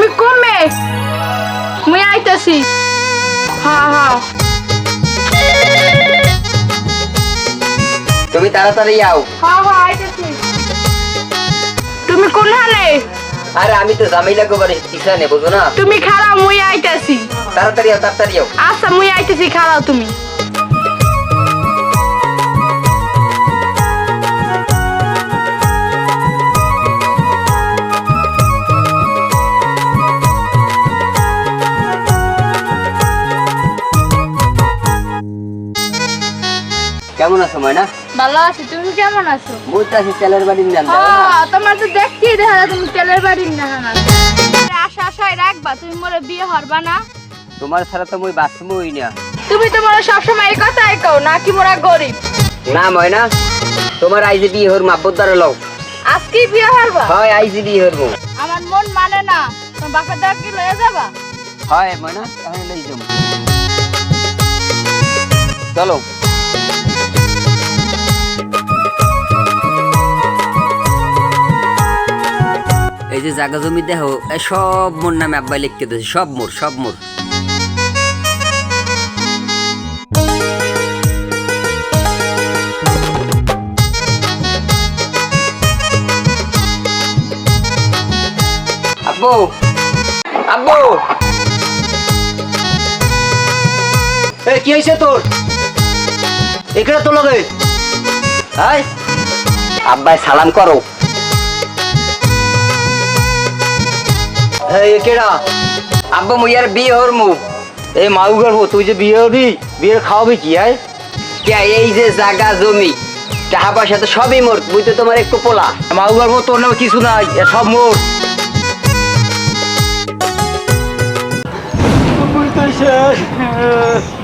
তুমি কোন মেয়ে মুই আইতাছি। হা হা। তুমি তাড়াতাড়ি আও। হা হা আইতাছি। তুমি কোন হানে আরে আমি তো জামিলা গোবারে ইসানে বুঝো না? তুমি খারাপ মুই আইতাছি। তাড়াতাড়ি আও তাড়াতাড়ি আও। আচ্ছা মুই আইতাছি খারাপ তুমি। কেমন আছো ময়না ভালো আছি তুমি কেমন আছো? বুঝতে আছি তেলের বাড়ির না? হ্যাঁ তোমার তো দেখতেই দেখা যায় তুমি তেলের বাড়ির না না আশা আশায় রাখবা তুমি মোরে বিয়ে হরবা না। তোমার ছাড়া তো মই বাঁচবই না। তুমি তো মোরে সবসময় এই কথাই কও নাকি মোরা গরিব? না ময়না তোমার আইজি বিয়ে হর দ্বারা লও। আজকেই বিয়ে হরবা? হয় আইজি বিয়ে হরবো। আমার মন মানে না তোমার বাপের দাও কি লয়ে যাবা? হয় ময়না তাহলে লই যাম চলো। এই যে জায়গা জমি দেখো এ সব মোর নামে আব্বাই লিখতে দিয়েছে সব মোর সব মোর। আব্বু আব্বু। এ কি হয়েছে তোর? এখানে তো লগে? হাই আব্বাই সালাম করো। এই কেডা? আব্বা মুইয়ার বিয়ে হর মু এই মাউ গর্ব তুই যে বিয়ে হবি বিয়ে খাওয়াবি কি আয় কে, এই যে জাগা জমি টাকা পয়সা তো সবই মোর বুঝতে তো তোমার একটু পোলা। মাউ গর্ব তোর নামে কিছু নাই সব মোর শেষ।